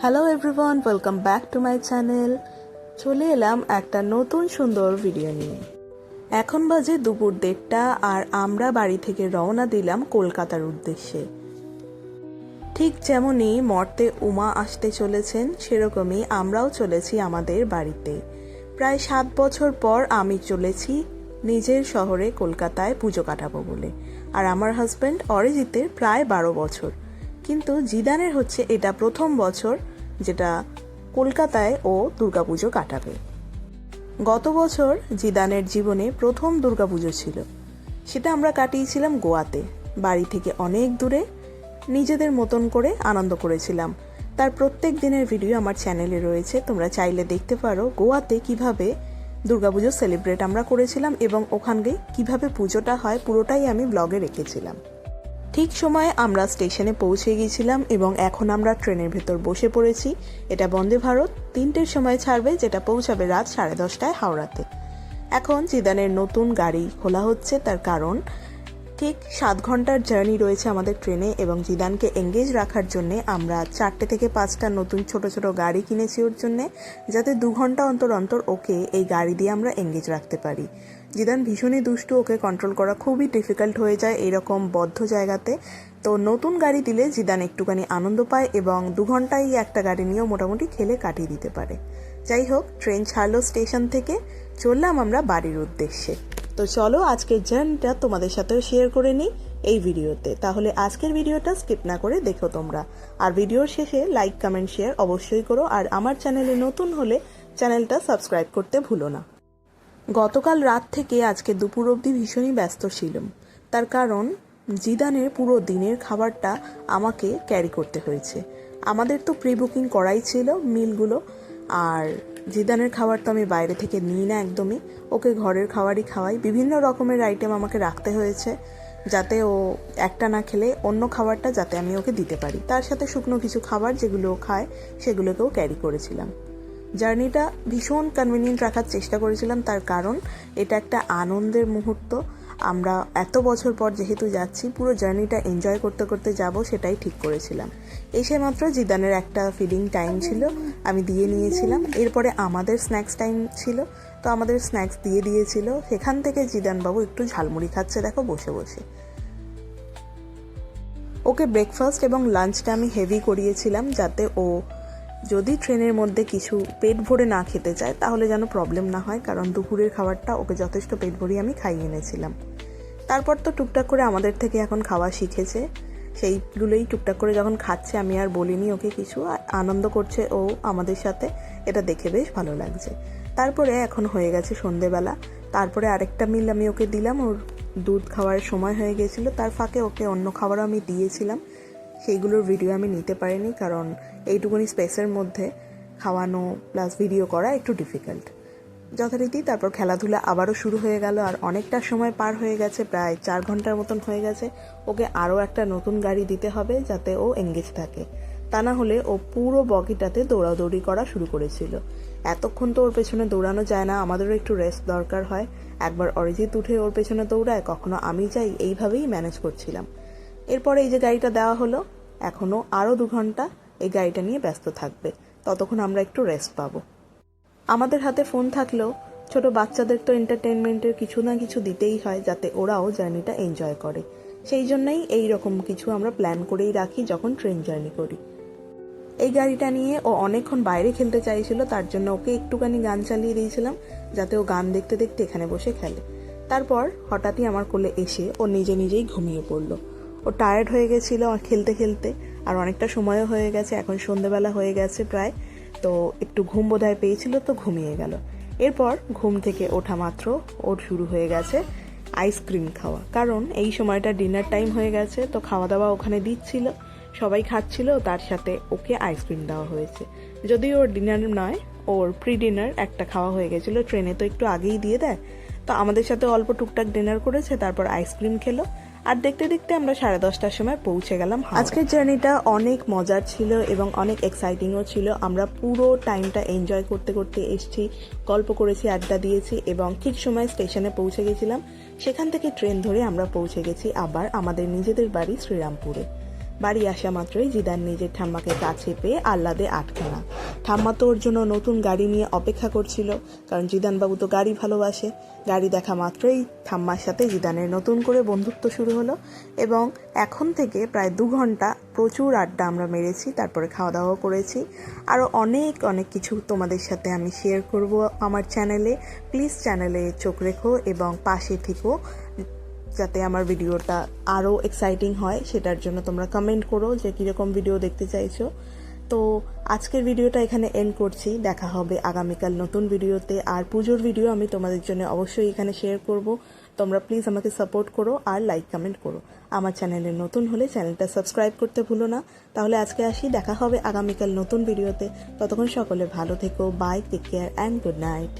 Hello everyone welcome back to my channel চলে এলাম একটা নতুন সুন্দর ভিডিও নিয়ে। এখন বাজে দুপুর দেড়টা আর আমরা বাড়ি থেকে রওনা দিলাম কলকাতার উদ্দেশ্যে। ঠিক যেমনই মর্তে উমা আসতে চলেছেন, সেরকমই আমরাও চলেছি আমাদের বাড়িতে। প্রায় সাত বছর পর আমি চলেছি নিজের শহরে কলকাতায় পুজো কাটাবো বলে। আর আমার হাজব্যান্ড অরিজিতের প্রায় বারো বছর। কিন্তু জিদানের হচ্ছে এটা প্রথম বছর যেটা কলকাতায় ও দুর্গাপুজো কাটাবে। গত বছর জিদানের জীবনে প্রথম দুর্গাপুজো ছিল। সেটা আমরা কাটিয়েছিলাম গোয়াতে। বাড়ি থেকে অনেক দূরে নিজেদের মতন করে আনন্দ করেছিলাম। তার প্রত্যেক দিনের ভিডিও আমার চ্যানেলে রয়েছে, তোমরা চাইলে দেখতে পারো গোয়াতে কীভাবে দুর্গাপুজো সেলিব্রেট আমরা করেছিলাম এবং ওখানে কীভাবে পুজোটা হয়, পুরোটাই আমি ব্লগে রেখেছিলাম। ঠিক সময়ে আমরা স্টেশনে পৌঁছে গিয়েছিলাম এবং এখন আমরা ট্রেনের ভেতর বসে পড়েছি। এটা বন্দে ভারত, তিনটের সময় ছাড়বে, যেটা পৌঁছাবে রাত সাড়ে দশটায় হাওড়াতে। এখন জিদানের নতুন গাড়ি খোলা হচ্ছে, তার কারণ ঠিক সাত ঘণ্টার জার্নি রয়েছে আমাদের ট্রেনে এবং জিদানকে এঙ্গেজ রাখার জন্য আমরা চারটে থেকে পাঁচটা নতুন ছোট ছোট গাড়ি কিনেছি ওর জন্যে, যাতে দু ঘণ্টা অন্তর অন্তর ওকে এই গাড়ি দিয়ে আমরা এঙ্গেজ রাখতে পারি। জিদান ভীষণই দুষ্টু, ওকে কন্ট্রোল করা খুবই ডিফিকাল্ট হয়ে যায় এরকম বদ্ধ জায়গাতে। তো নতুন গাড়ি দিলে জিদান একটুখানি আনন্দ পায় এবং দু ঘন্টায় একটা গাড়ি নিয়েও মোটামুটি খেলে কাটিয়ে দিতে পারে। যাই হোক ট্রেন ছাড়লো স্টেশন থেকে, চললাম আমরা বাড়ির উদ্দেশ্যে। তো চলো আজকের জার্নিটা তোমাদের সাথেও শেয়ার করে নিই এই ভিডিওতে। তাহলে আজকের ভিডিওটা স্কিপ না করে দেখো তোমরা। আর ভিডিওর শেষে লাইক কমেন্ট শেয়ার অবশ্যই করো। আর আমার চ্যানেলে নতুন হলে চ্যানেলটা সাবস্ক্রাইব করতে ভুলো না। গতকাল রাত থেকে আজকে দুপুর অবধি ভীষণই ব্যস্ত ছিলাম। তার কারণ, জিদানের পুরো দিনের খাবারটা আমাকে ক্যারি করতে হয়েছে। আমাদের তো প্রি বুকিং করাই ছিল মিলগুলো, আর জিদানের খাবার তো আমি বাইরে থেকে নিই না একদমই। ওকে ঘরের খাবারই খাওয়াই। বিভিন্ন রকমের আইটেম আমাকে রাখতে হয়েছে, যাতে ও একটা না খেলে অন্য খাবারটা যাতে আমি ওকে দিতে পারি। তার সাথে শুকনো কিছু খাবার যেগুলো ও খায়, সেগুলোকেও ক্যারি করেছিলাম। জার্নিটা ভীষণ কনভিনিয়েন্ট রাখার চেষ্টা করেছিলাম, তার কারণ এটা একটা আনন্দের মুহূর্ত। আমরা এত বছর পর যেহেতু যাচ্ছি, পুরো জার্নিটা এনজয় করতে করতে যাব সেটাই ঠিক করেছিলাম। এসে মাত্র জিদানের একটা ফিডিং টাইম ছিল, আমি দিয়ে নিয়েছিলাম। এরপরে আমাদের স্ন্যাক্স টাইম ছিল, তো আমাদের স্ন্যাক্স দিয়ে দিয়েছিল। সেখান থেকে জিদানবাবু একটু ঝালমুড়ি খাচ্ছে, দেখো বসে বসে। ওকে ব্রেকফাস্ট এবং লাঞ্চটা আমি হেভি করিয়েছিলাম, যাতে ও যদি ট্রেনের মধ্যে কিছু পেট ভরে না খেতে চায়, তাহলে যেন প্রবলেম না হয়, কারণ দুপুরের খাবারটা ওকে যথেষ্ট পেট ভরিয়ে আমি খাইয়ে এনেছিলাম। তারপর তো টুকটাক করে আমাদের থেকে এখন খাওয়া শিখেছে। সেইগুলোই টুকটাক করে যখন খাচ্ছে, আমি আর বলিনি ওকে কিছু আনন্দ করছে ও আমাদের সাথে। এটা দেখে বেশ ভালো লাগছে। তারপরে এখন হয়ে গেছে সন্ধেবেলা। তারপরে আরেকটা মিল আমি ওকে দিলাম, ওর দুধ খাওয়ার সময় হয়ে গেছিল। তার ফাঁকে ওকে অন্য খাবারও আমি দিয়েছিলাম। সেইগুলোর ভিডিও আমি নিতে পারিনি, কারণ এইটুকুনি স্পেসের মধ্যে খাওয়ানো প্লাস ভিডিও করা একটু ডিফিকাল্ট যথারীতি তারপর খেলাধুলা আবারও শুরু হয়ে গেল আর অনেকটা সময় পার হয়ে গেছে, প্রায় চার ঘণ্টার মতন হয়ে গেছে। ওকে আরও একটা নতুন গাড়ি দিতে হবে যাতে ও এঙ্গেজ থাকে। তা না হলে ও পুরো বগিটাতে দৌড়াদৌড়ি করা শুরু করেছিল। এতক্ষণ তো ওর পেছনে দৌড়ানো যায় না, আমাদেরও একটু রেস্ট দরকার হয়। একবার অরিজিৎ উঠে ওর পেছনে দৌড়ায়, কখনো আমি যাই, এইভাবেই ম্যানেজ করছিলাম। এরপরে এই যে গাড়িটা দেওয়া হলো এখনও আরও দু ঘণ্টা এই গাড়িটা নিয়ে ব্যস্ত থাকবে। ততক্ষণ আমরা একটু রেস্ট পাবো। আমাদের হাতে ফোন থাকলেও ছোট বাচ্চাদের তো এন্টারটেনমেন্টের কিছু না কিছু দিতেই হয়, যাতে ওরাও জার্নিটা এনজয় করে। সেই জন্যই এই রকম কিছু আমরা প্ল্যান করেই রাখি যখন ট্রেন জার্নি করি। এই গাড়িটা নিয়ে ও অনেকক্ষণ বাইরে খেলতে চাইছিল, তার জন্য ওকে একটুখানি গান চালিয়ে দিয়েছিলাম, যাতে ও গান দেখতে দেখতে এখানে বসে খেলে। তারপর হঠাৎই আমার কোলে এসে ও নিজে নিজেই ঘুমিয়ে পড়ল। ও টায়ার্ড হয়ে গেছিল খেলতে খেলতে, আর অনেকটা সময়ও হয়ে গেছে, এখন সন্ধেবেলা হয়ে গেছে প্রায়, তো একটু ঘুম বোধহয় পেয়েছিল, তো ঘুমিয়ে গেল। এরপর ঘুম থেকে ওঠা মাত্র, ওর শুরু হয়ে গেছে আইসক্রিম খাওয়া। কারণ এই সময়টা ডিনার টাইম হয়ে গেছে, তো খাওয়া দাওয়া ওখানে দিচ্ছিল, সবাই খাচ্ছিল, তার সাথে ওকে আইসক্রিম দেওয়া হয়েছে। যদিও ওর ডিনার নয়, ওর প্রি ডিনার একটা খাওয়া হয়ে গেছিল ট্রেনে তো একটু আগেই দিয়ে দেয়, তো আমাদের সাথে অল্প টুকটাক ডিনার করেছে, তারপর আইসক্রিম খেলো আর দেখতে দেখতে আমরা সাড়ে দশটার সময় পৌঁছে গেলাম আজকের জার্নিটা অনেক মজার ছিল এবং অনেক এক্সাইটিংও ছিল। আমরা পুরো টাইমটা এনজয় করতে করতে এসছি, গল্প করেছি, আড্ডা দিয়েছি এবং ঠিক সময় স্টেশনে পৌঁছে গেছিলাম। সেখান থেকে ট্রেন ধরে আমরা পৌঁছে গেছি আবার আমাদের নিজেদের বাড়ি শ্রীরামপুরে। বাড়ি আসা মাত্রই জিদান নিজের ঠাম্মাকে কাছে পেয়ে আহ্লাদে আটখানা। ঠাম্মা তো ওর জন্য নতুন গাড়ি নিয়ে অপেক্ষা করছিল, কারণ জিদানবাবু তো গাড়ি ভালোবাসে। গাড়ি দেখা মাত্রই ঠাম্মার সাথে জিদানের নতুন করে বন্ধুত্ব শুরু হলো এবং এখন থেকে প্রায় দু ঘণ্টা প্রচুর আড্ডা আমরা মেরেছি, তারপরে খাওয়া দাওয়াও করেছি। আরও অনেক অনেক কিছু তোমাদের সাথে আমি শেয়ার করব আমার চ্যানেলে প্লিজ চ্যানেলে চোখ রেখো এবং পাশে থেকো, যাতে আমার ভিডিওটা আরও এক্সাইটিং হয়, সেটার জন্য তোমরা কমেন্ট করো যে কীরকম ভিডিও দেখতে চাইছো। তো আজকের ভিডিওটা এখানে এন্ড করছি। দেখা হবে আগামীকাল নতুন ভিডিওতে। আর পুজোর ভিডিও আমি তোমাদের জন্য অবশ্যই এখানে শেয়ার করব। তোমরা প্লিজ আমাকে সাপোর্ট করো আর লাইক কমেন্ট করো। আমার চ্যানেলে নতুন হলে চ্যানেলটা সাবস্ক্রাইব করতে ভুলো না। তাহলে আজকে আসি। দেখা হবে আগামীকাল নতুন ভিডিওতে। ততক্ষণ সকলে ভালো থেকো। Bye take care and good night